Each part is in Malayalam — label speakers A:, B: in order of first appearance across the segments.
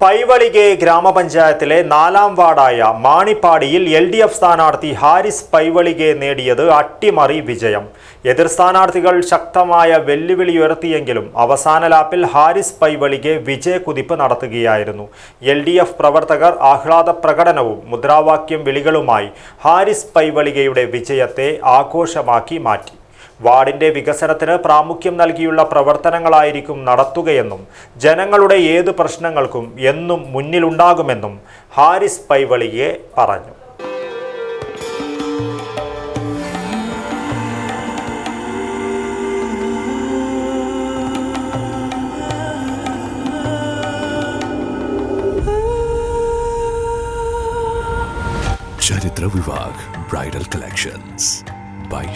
A: പൈവളികെ ഗ്രാമപഞ്ചായത്തിലെ നാലാം വാർഡായ മാണിപ്പാടിയിൽ എൽ ഡി എഫ് സ്ഥാനാർത്ഥി ഹാരിസ് പൈവളികെ നേടിയത് അട്ടിമറി വിജയം. എതിർ സ്ഥാനാർത്ഥികൾ ശക്തമായ വെല്ലുവിളി ഉയർത്തിയെങ്കിലും അവസാന ലാപ്പിൽ ഹാരിസ് പൈവളികെ വിജയക്കുതിപ്പ് നടത്തുകയായിരുന്നു. എൽ ഡി എഫ് പ്രവർത്തകർ ആഹ്ലാദ പ്രകടനവും മുദ്രാവാക്യം വിളികളുമായി ഹാരിസ് പൈവളികയുടെ വിജയത്തെ ആഘോഷമാക്കി മാറ്റി. വാർഡിന്റെ വികസനത്തിന് പ്രാമുഖ്യം നൽകിയുള്ള പ്രവർത്തനങ്ങളായിരിക്കും നടത്തുകയെന്നും ജനങ്ങളുടെ ഏത് പ്രശ്നങ്ങൾക്കും എന്നും മുന്നിലുണ്ടാകുമെന്നും ഹാരിസ് പൈവളിയെ പറഞ്ഞു.
B: ചരിത്ര വിഭാഗ് ബ്രൈഡൽ കളക്ഷൻസ്. ബൈ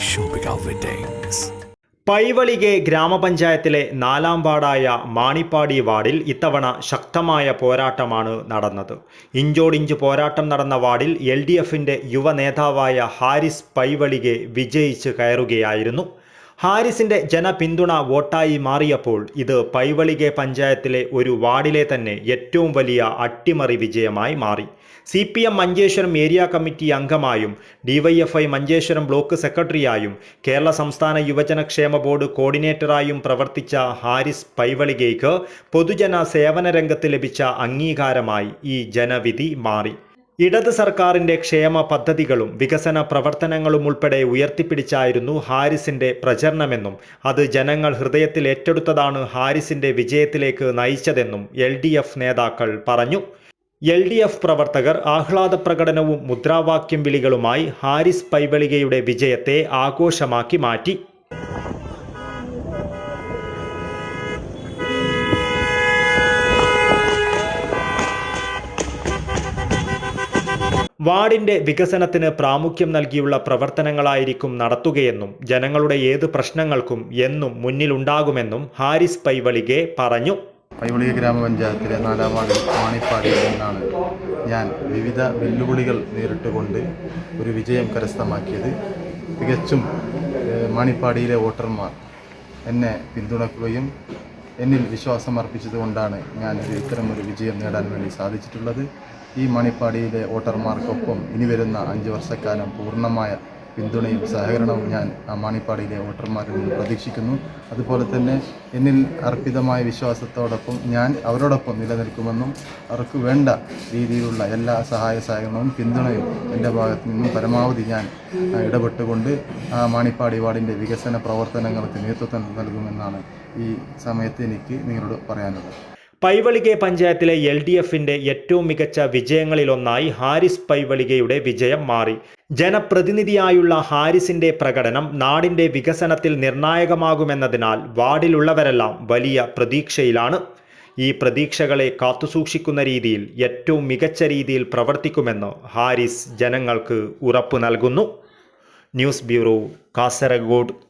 A: പൈവളികെ ഗ്രാമപഞ്ചായത്തിലെ നാലാം വാർഡായ മാണിപ്പാടി വാർഡിൽ ഇത്തവണ ശക്തമായ പോരാട്ടമാണ് നടന്നത്. ഇഞ്ചോടിഞ്ച് പോരാട്ടം നടന്ന വാർഡിൽ എൽ ഡി എഫിന്റെ യുവ നേതാവായ ഹാരിസ് പൈവളികെ വിജയിച്ച് കയറുകയായിരുന്നു. ഹാരിസിന്റെ ജനപിന്തുണ വോട്ടായി മാറിയപ്പോൾ ഇത് പൈവളികെ പഞ്ചായത്തിലെ ഒരു വാർഡിലെ തന്നെ ഏറ്റവും വലിയ അട്ടിമറി വിജയമായി മാറി. C P M Manjeshwaram area committee അംഗമായും DYFI Manjeshwaram block സെക്രട്ടറിയായും കേരള സംസ്ഥാന യുവജനക്ഷേമ ബോർഡ് കോർഡിനേറ്ററായും പ്രവർത്തിച്ച ഹാരിസ് പൈവളികയ്ക്ക് പൊതുജന സേവന രംഗത്ത് ലഭിച്ച അംഗീകാരമായി ഈ ജനവിധി മാറി. ഇടത് സർക്കാരിന്റെ ക്ഷേമ പദ്ധതികളും വികസന പ്രവർത്തനങ്ങളും ഉൾപ്പെടെ ഉയർത്തിപ്പിടിച്ചായിരുന്നു ഹാരിസിന്റെ പ്രചരണമെന്നും അത് ജനങ്ങൾ ഹൃദയത്തിൽ ഏറ്റെടുത്തതാണ് ഹാരിസിന്റെ വിജയത്തിലേക്ക് നയിച്ചതെന്നും എൽ നേതാക്കൾ പറഞ്ഞു. എൽ ഡി എഫ് പ്രവർത്തകർ ആഹ്ലാദ പ്രകടനവും മുദ്രാവാക്യം വിളികളുമായി ഹാരിസ് പൈവളികയുടെ വിജയത്തെ ആഘോഷമാക്കി മാറ്റി. വാർഡിന്റെ വികസനത്തിന് പ്രാമുഖ്യം നൽകിയുള്ള പ്രവർത്തനങ്ങളായിരിക്കും നടത്തുകയെന്നും ജനങ്ങളുടെ ഏത് പ്രശ്നങ്ങൾക്കും എന്നും മുന്നിലുണ്ടാകുമെന്നും ഹാരിസ് പൈവളികെ പറഞ്ഞു.
C: പൈവളിക ഗ്രാമപഞ്ചായത്തിലെ നാലാം വാർഡിൽ മാണിപ്പാടിയിൽ നിന്നാണ് ഞാൻ വിവിധ വെല്ലുവിളികൾ നേരിട്ടുകൊണ്ട് ഒരു വിജയം കരസ്ഥമാക്കിയത്. തികച്ചും മാണിപ്പാടിയിലെ വോട്ടർമാർ എന്നെ പിന്തുണക്കുകയും എന്നിൽ വിശ്വാസം അർപ്പിച്ചതുകൊണ്ടാണ് ഞാൻ ഒരു വിജയം നേടാൻ വേണ്ടി സാധിച്ചിട്ടുള്ളത്. ഈ മണിപ്പാടിയിലെ വോട്ടർമാർക്കൊപ്പം ഇനി വരുന്ന അഞ്ച് വർഷക്കാലം പൂർണമായ പിന്തുണയും സഹകരണവും ഞാൻ ആ മാണിപ്പാടിയിലെ വോട്ടർമാരിൽ നിന്ന് പ്രതീക്ഷിക്കുന്നു. അതുപോലെ തന്നെ എന്നിൽ അർപ്പിതമായ വിശ്വാസത്തോടൊപ്പം ഞാൻ അവരോടൊപ്പം നിലനിൽക്കുമെന്നും അവർക്ക് വേണ്ട രീതിയിലുള്ള എല്ലാ സഹായ സഹകരണവും പിന്തുണയും എന്റെ ഭാഗത്തു നിന്നും പരമാവധി ഞാൻ ഇടപെട്ടുകൊണ്ട് ആ മാണിപ്പാടി വാർഡിന്റെ വികസന പ്രവർത്തനങ്ങൾക്ക് നേതൃത്വം നൽകുമെന്നാണ് ഈ സമയത്ത് എനിക്ക് നിങ്ങളോട് പറയാനുള്ളത്.
A: പൈവളികെ പഞ്ചായത്തിലെ എൽ ഡി എഫിന്റെ ഏറ്റവും മികച്ച വിജയങ്ങളിലൊന്നായി ഹാരിസ് പൈവളികയുടെ വിജയം മാറി. ജനപ്രതിനിധിയായുള്ള ഹാരിസിന്റെ പ്രകടനം നാടിന്റെ വികസനത്തിൽ നിർണായകമാകുമെന്നതിനാൽ വാർഡിലുള്ളവരെല്ലാം വലിയ പ്രതീക്ഷയിലാണ്. ഈ പ്രതീക്ഷകളെ കാത്തുസൂക്ഷിക്കുന്ന രീതിയിൽ ഏറ്റവും മികച്ച രീതിയിൽ പ്രവർത്തിക്കുമെന്ന് ഹാരിസ് ജനങ്ങൾക്ക് ഉറപ്പു നൽകുന്നു. News bureau Kasaragod.